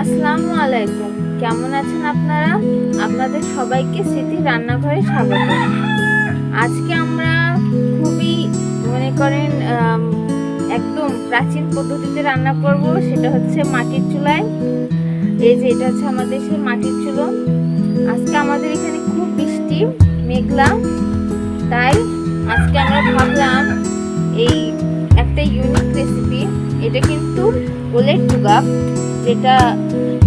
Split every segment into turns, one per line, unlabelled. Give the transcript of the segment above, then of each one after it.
আসসালামু আলাইকুম। কেমন আছেন আপনারা? আপনাদের সবাইকে স্মৃতি রান্নাঘরে স্বাগত। আজকে আমরা খুবই মনে করেন একদম প্রাচীন পদ্ধতিতে রান্না করব, সেটা হচ্ছে মাটির চুলায়। এই যে এটা হচ্ছে আমাদের সেই মাটির চুলো। আজকে আমাদের এখানে খুব বৃষ্টি মেঘলা। তাই আজকে আমরা ভাবলাম এই একটা ইউনিক রেসিপি এটা কিন্তু ওলের টুগাপ যেটা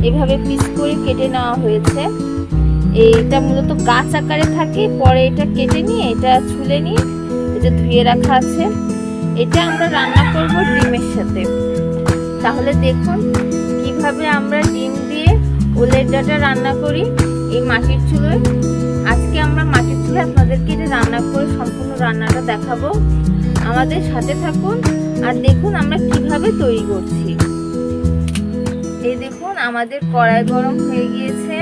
এভাবে পিস করে কেটে নেওয়া হয়েছে। এইটা মূলত গাছ আকারে থাকে, পরে এটা কেটে নিয়ে, এটা ছুলে নিয়ে এটা ধুয়ে রাখা আছে। এটা আমরা রান্না করব ডিমের সাথে। তাহলে দেখুন কীভাবে আমরা ডিম দিয়ে ওলের ডাটা রান্না করি এই মাটির চুলোয়। আজকে আমরা মাটির চুলে আপনাদেরকে এটা রান্না করে সম্পূর্ণ রান্নাটা দেখাবো। আমাদের সাথে থাকুন আর দেখুন আমরা কীভাবে তৈরি করছি। এই দেখুন, আমাদের কড়াই গরম হয়ে গিয়েছে।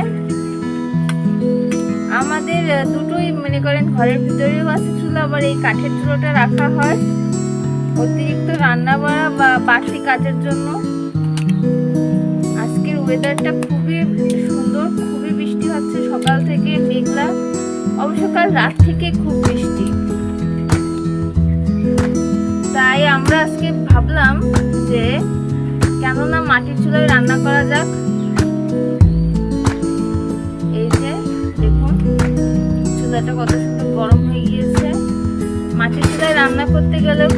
আমাদের দুটোই মনে করেন ঘরের ভিতরেও আছে চুলো, আবার এই কাঠের চুলোটা রাখা হয়। অতিরিক্ত রান্না বাড়া বা বাড়তি কাজের জন্য। আজকের ওয়েদারটা খুবই সুন্দর, খুবই বৃষ্টি হচ্ছে। সকাল থেকে মেঘলা, অবশ্য কাল রাত থেকে খুব বৃষ্টি। তাই আমরা আজকে ভাবলাম যে কেননা মাটির চুলায় রান্না করা যাক। এই যে, দেখুন, চুলাটা কত সুন্দর গরম হয়ে গিয়েছে। মাটির চুলায় রান্না করতে গেলেও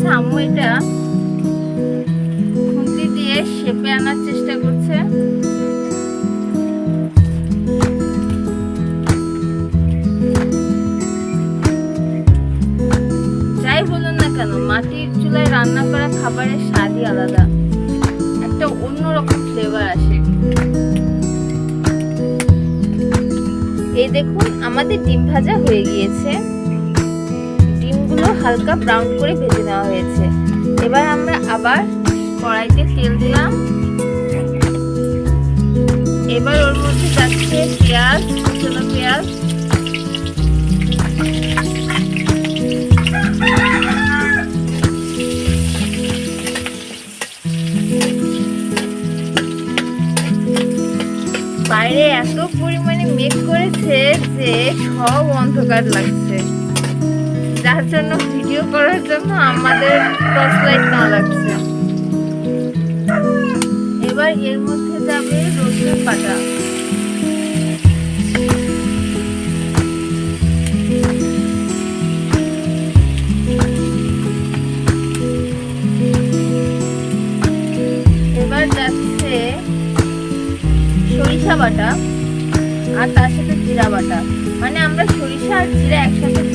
হয়ে আম্মু এটা খুন্তি দিয়ে শেপে আনার চেষ্টা করছে। যাই বলুন না কেন, মাটির চুলায় রান্না করা খাবারের স্বাদই আলাদা। একটা অন্যরকম ফ্লেভার আসে। এই দেখুন, আমাদের ডিম ভাজা হয়ে গিয়েছে। হালকা ব্রাউন করে ভেজে নেওয়া হয়েছে। এবার আমরা আবার কড়াইতে তেল দিলাম। এবার ওর মধ্যে যাচ্ছে পেঁয়াজ কুচনো পেঁয়াজ। বাইরে এত পরিমাণে মেঘ করেছে যে সব অন্ধকার লাগছে। যার জন্য ভিডিও করার জন্য আমাদের টর্চ লাইট না লাগছে। এবার এর মধ্যে যাবে রসুন বাটা। এবার যাচ্ছে সরিষা বাটা আর তার সাথে জিরা বাটা। মানে আমরা সরিষা আর জিরা একসাথে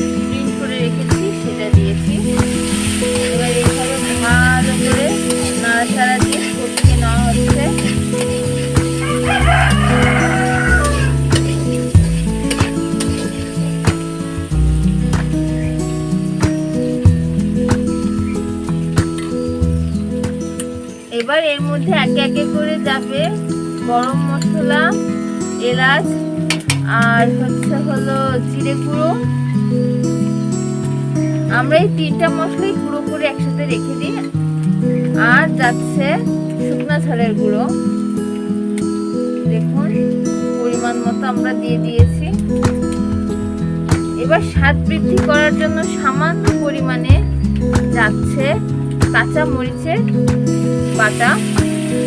নাড়াচাড়া দিয়ে কষিয়ে নেওয়া হচ্ছে। এবার এর মধ্যে একে একে করে যাবে গরম মশলা, এলাচ, আর হচ্ছে হলো জিরে গুঁড়ো। আমরা এই তিনটা মশলাই করে একসাথে রেখে দিই। আর যাচ্ছে শুকনা ঝালের গুঁড়ো। দেখুন, পরিমাণ মতো আমরা দিয়ে দিয়েছি। এবার স্বাদ বৃদ্ধি করার জন্য সামান্য পরিমাণে যাচ্ছে কাঁচা মরিচের বাটা।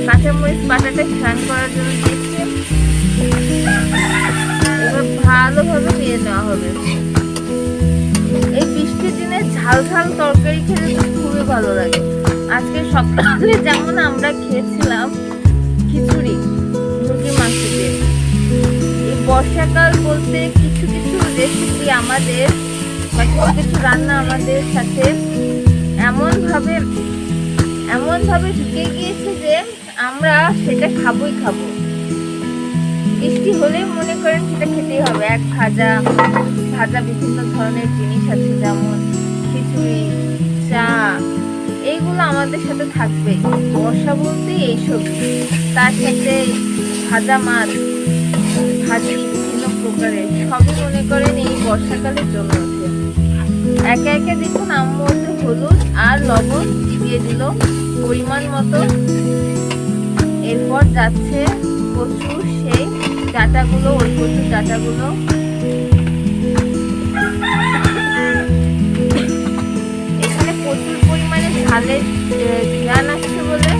কাঁচামরিচ বাটাটা ঘ্রাণ করার জন্য দিয়েছি। এবার ভালোভাবে নিয়ে নেওয়া হবে। এই বৃষ্টির দিনে ঝাল ঝাল তরকারি খেতে তো খুবই ভালো লাগে। আজকে সকালে যেমন আমরা খেয়েছিলাম খিচুড়ি মুরগি মাংস দিয়ে। এই বর্ষাকাল বলতে কিছু কিছু রেসিপি আমাদের বা কিছু কিছু রান্না আমাদের সাথে এমনভাবে এমনভাবে ঢুকে গিয়েছে যে আমরা সেটা খাবই খাব। বৃষ্টি হলে মনে করেন সেটা খেতেই হবে, এক ভাজা ধরনের জিনিস আছে, যেমন খিচুড়ি, চা, এইগুলো আমাদের সাথে থাকবে। বর্ষা বলতে এইসব তার সাথে ভাজা মাছ, ভাজি, বিভিন্ন প্রকারের। সবই মনে করেন এই বর্ষাকালের জন্য একে একে দেখুন আম্মু ওতে হলুদ আর লবণ দিয়ে দিল পরিমাণ মতো। এরপর যাচ্ছে কচু সেই ডাটাগুলো, ওই কচুর ডাটাগুলো। ঝালের ঘ্রাণ আসছে বলে।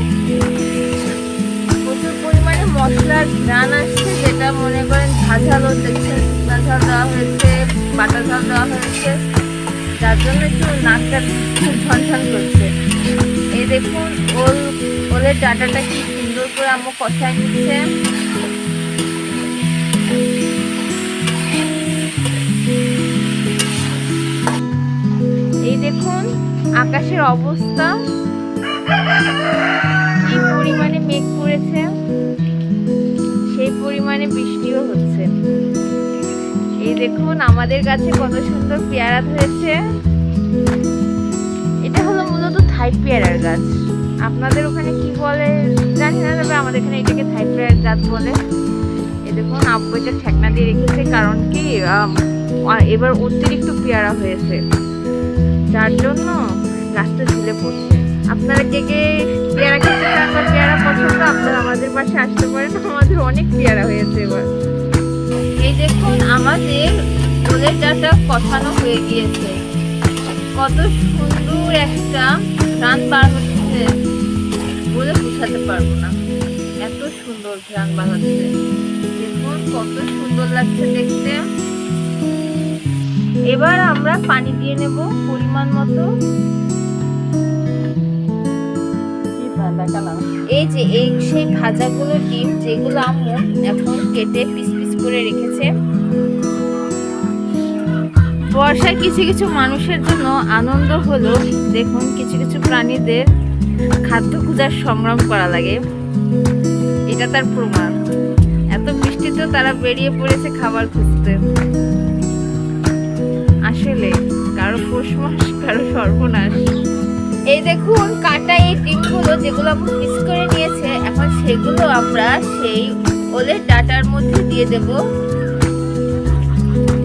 প্রচুর পরিমাণে মশলার ঘ্রাণ আসছে, যেটা মনে করেন ঝাঝালো দেখছেন শুকনা দেওয়া হয়েছে বাটা ঝাল দেওয়া হয়েছে। যার জন্য একটু নাকটা খুব ঝনঝন করছে। এই দেখুন, ওল, ওলের ডাটাটা কি সুন্দর করে আম্মু কষায় নিচ্ছে। অবস্থা। কি পরিমাণে মেঘ করেছে, সেই পরিমাণে বৃষ্টিও হচ্ছে। এই দেখুন, আমাদের কাছে কত সুন্দর পেয়ারা ধরেছে। এটা হলো মূলত থাই পেয়ারার গাছ। আপনাদের ওখানে কি বলে জানি না, তবে আমাদের এখানে এটাকে থাই পেয়ারার গাছ বলে। এই দেখুন, আব্বু এটা ঠেকনা দিয়ে রেখেছে, কারণ কি এবার অতিরিক্ত পেয়ারা হয়েছে। যার জন্য গাছটা ঝুলে পড়ছে। আপনারা কে কে পেয়ারা খেতে চান বা পেয়ারা পছন্দ, আপনারা আমাদের পাশে আসতে পারেন। আমাদের অনেক পেয়ারা হয়েছে এবার। এই দেখুন, আমাদের ওলের ডাটা কষানো হয়ে গিয়েছে। কত সুন্দর একটা ঘ্রাণ বার হচ্ছে বলে বোঝাতে পারব না। এত সুন্দর ঘ্রাণ বার হচ্ছে। দেখুন, কত সুন্দর লাগছে দেখতে। এবার আমরা পানি দিয়ে নেব পরিমাণ মতো। এই যে, এই সেই ভাজাগুলো ডিম যেগুলো আম্মু এখন কেটে পিস পিস করে রেখেছে। বর্ষায় কিছু কিছু মানুষের জন্য আনন্দ হলো, দেখুন কিছু কিছু প্রাণীদের খাদ্য খোঁজার সংগ্রাম করা লাগে। এটা তার প্রমাণ। এত বৃষ্টিতেও তারা বেরিয়ে পড়েছে খাবার খুঁজতে। আসলে কারও পৌষ মাস, কারও সর্বনাশ। এই দেখুন কাটা এই ডিমগুলো যেগুলো আপু পিস করে নিয়েছে, এখন সেগুলো আমরা সেই ওলের ডাটার মধ্যে দিয়ে দেব।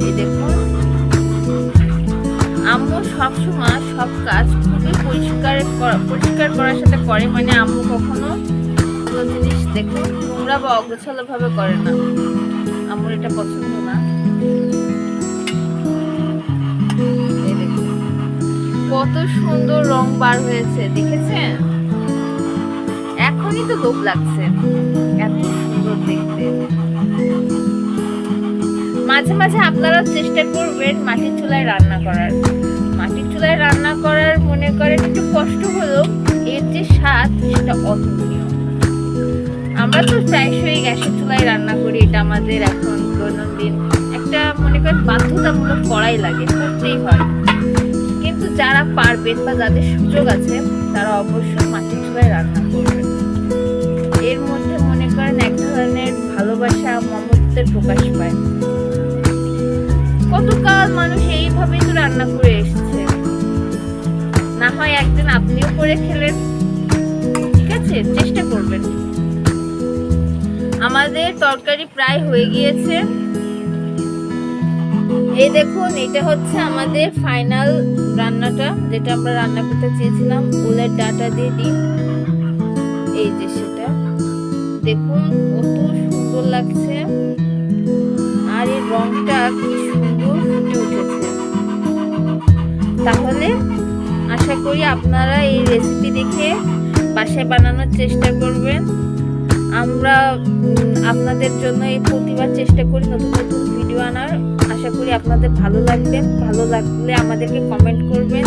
এই দেখুন। আম্মু সবসময় সব কাজ খুবই পরিষ্কার করা- পরিষ্কার করার সাথে করে মানে আম্মু কখনো কোনো জিনিস দেখুন নোংরা বা অগোছালো ভাবে করে না। আম্মুর এটা পছন্দ না। কত সুন্দর রং বার হয়েছে, দেখেছেন? এখনই তো লোভ লাগছে। এত সুন্দর দেখতে। মাঝে মাঝে আপনারাও চেষ্টা করবেন মাটির চুলায় রান্না করার। মাটির চুলায় রান্না করার মনে করেন একটু কষ্ট হলেও এর যে স্বাদ, সেটা অতুলনীয়। আমরা তো প্রায়শই গ্যাসের চুলায় রান্না করি, এটা আমাদের এখন দৈনন্দিন একটা মনে করেন বাধ্যতামূলক করাই লাগে, করতেই হয়। যারা পারবেন বা যাদের সুযোগ আছে, তারা অবশ্যই মাটির চুলায় রান্না করবেন। এর মধ্যে মনে করেন এক ধরনের ভালোবাসা মমত্বের প্রকাশ পায়। কতকাল মানুষ এইভাবেই তো রান্না করে এসেছে। না হয় একদিন আপনিও করে খেলেন। ঠিক আছে, চেষ্টা করবেন। আমাদের তরকারি প্রায় হয়ে গিয়েছে। এই দেখুন, এটা হচ্ছে আমাদের ফাইনাল রান্নাটা, যেটা আমরা রান্না করতে চেয়েছিলাম, উলের ডাটা দিয়ে ডিম। এই যে সেটা। দেখুন, কত সুন্দর লাগছে। আর এই রংটা কি সুন্দর ফুটে উঠেছে। তাহলে আশা করি আপনারা এই রেসিপি দেখে বাসায় বানানোর চেষ্টা করবেন। আমরা আপনাদের জন্য এই প্রতিবার চেষ্টা করি নতুন নতুন ভিডিও আনার। আশা করি আপনাদের ভালো লাগবে। ভালো লাগলে আমাদেরকে কমেন্ট করবেন।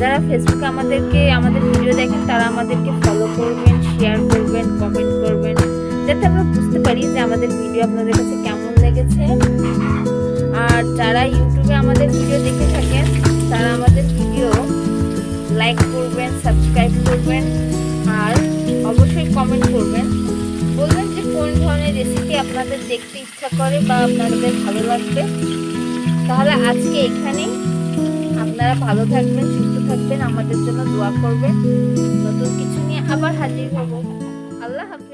যারা ফেসবুকে আমাদেরকে, আমাদের ভিডিও দেখেন, তারা আমাদেরকে ফলো করবেন শেয়ার করবেন কমেন্ট করবেন, যাতে আমরা বুঝতে পারি যে আমাদের ভিডিও আপনাদের কাছে কেমন লেগেছে। আর যারা ইউটিউবে আমাদের ভিডিও দেখে থাকেন, তারা আমাদের ভিডিও লাইক করবেন সাবস্ক্রাইব করবেন, আর অবশ্যই কমেন্ট করবেন। কোন ধরনের রেসিপি আপনাদের দেখতে ইচ্ছা করে বা আপনাদের ভালো লাগবে? তাহলে আজকে এখানেই। আপনারা ভালো থাকবেন, সুস্থ থাকবেন, আমাদের জন্য দোয়া করবেন। নতুন কিছু নিয়ে আবার হাজির হব। আল্লাহ হাফেজ।